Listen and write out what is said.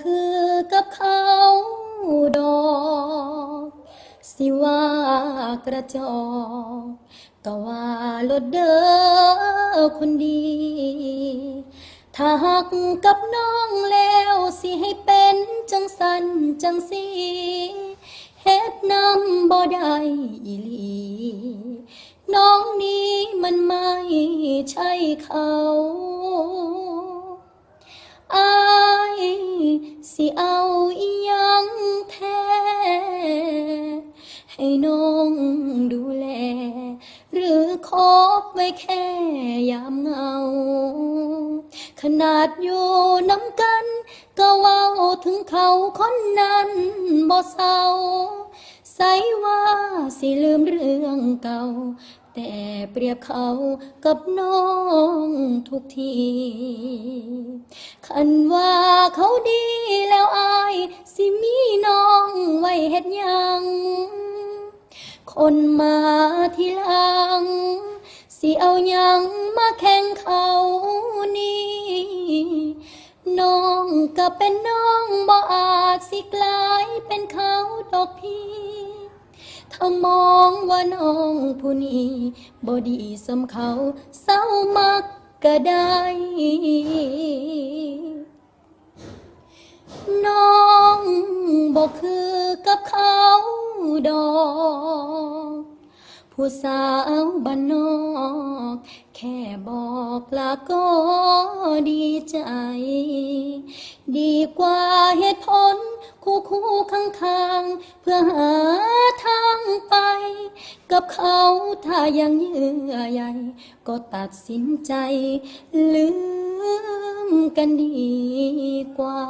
คือกับเขาดอกสิว่ากระจอกก็ว่าลดเด้อคนดี ถ้าหักกับน้องแล้วสิให้เป็นจังสันจังสีเฮ็ดน้ำบ่ได้อีหลีน้องนี้มันไม่ใช่เขา สิเอาอียังแท้ให้น้องดูแล หรือคบไว้แค่ยามเงา ขนาดอยู่น้ำกัน ก็เว้าถึงเขาคนนั้นบ่เศร้าใส่ว่าสิลืมเรื่องเก่า แต่เปรียบเขากับน้องทุกที คันว่าเขาดี เฮ็ดหยัง คนมาทีหลัง สิเอาหยังมาแข่งเขานี่น้องก็เป็นน้องบ่อาจสิกลายเป็นเขาดอกพี่ถ้ามองว่าน้องผู้นี้บ่ดีสมเขาเศร้ามักก็ได้ ผู้สาวบ้านนอก แค่บอกลาก็ดีใจ ดีกว่าเหตุผลคู่คู่ข้างข้างๆเพื่อหาทางไป กับเขาถ้ายังเยื่อใยก็ตัดสินใจ ลืมกันดีกว่า